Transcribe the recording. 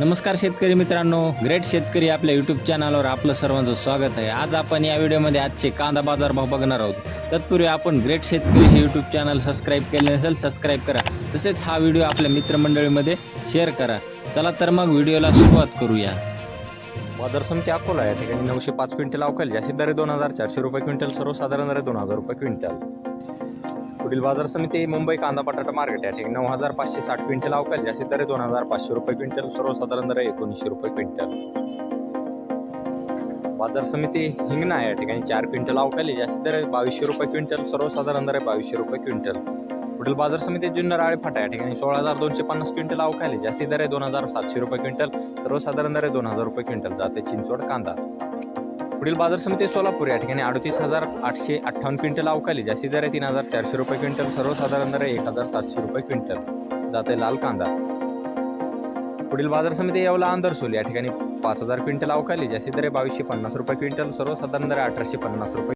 नमस्कार शेतकरी मित्रांनो ग्रेट शेतकरी आपल्या यूट्यूब चॅनलवर आपलं सर्वांचं स्वागत आहे. आज आपण या व्हिडिओमध्ये आजचे कांदा बाजार भाव बघणार आहोत. तत्पूर्वी आपण ग्रेट शेतकरी हे यूट्यूब चॅनल सबस्क्राईब केले नसेल सबस्क्राईब करा. तसेच हा व्हिडिओ आपल्या मित्रमंडळीमध्ये शेअर करा. चला तर मग व्हिडिओला सुरुवात करूया. बाजार समिती अकोला या ठिकाणी नऊशे पाच क्विंटल अवकाल जास्तीत दर दोन हजार चारशे रुपये क्विंटल सर्वसाधारण दर दोन हजार रुपये क्विंटल. पुढील बाजार समिती मुंबई कांदा बटाटा मार्केट या ठिकाणी नऊ हजार पाचशे साठ क्विंटल अवकाश जास्तीत दर आहे दोन हजार पाचशे रुपये क्विंटल सर्वसाधारण दर आहे एकोणीसशे रुपये क्विंटल. बाजार समिती हिंगणा या ठिकाणी चार क्विंटल अवकाली जास्ती दर आहे बावीसशे रुपये क्विंटल सर्वसाधारण दर आहे बावीसशे रुपये क्विंटल. पुढील बाजार समिती जुन्नर आळेफाटा या ठिकाणी सोळा हजार दोनशे पन्नास क्विंटल अवकाली जास्ती दर आहे दोन हजार सातशे रुपये क्विंटल सर्वसाधारण दर आहे दोन हजार रुपये क्विंटल जाते चिंचवड कांदा. पुढील बाजार समिती सोलापूर या ठिकाणी अडतीस हजार आठशे अठ्ठावन्न क्विंटल अवकाली जास्ती दर आहे तीन हजार चारशे रुपये क्विंटल सर्वसाधारण दर आहे एक हजार सातशे रुपये क्विंटल. जाते लाल कांदा. पुढील बाजार समिती येवला आंदरसूल या ठिकाणी पाच हजार क्विंटल अवकाली जास्ती दर आहे बावीसशे पन्नास रुपये क्विंटल सर्वसाधारण दर आहे अठराशे पन्नास रुपये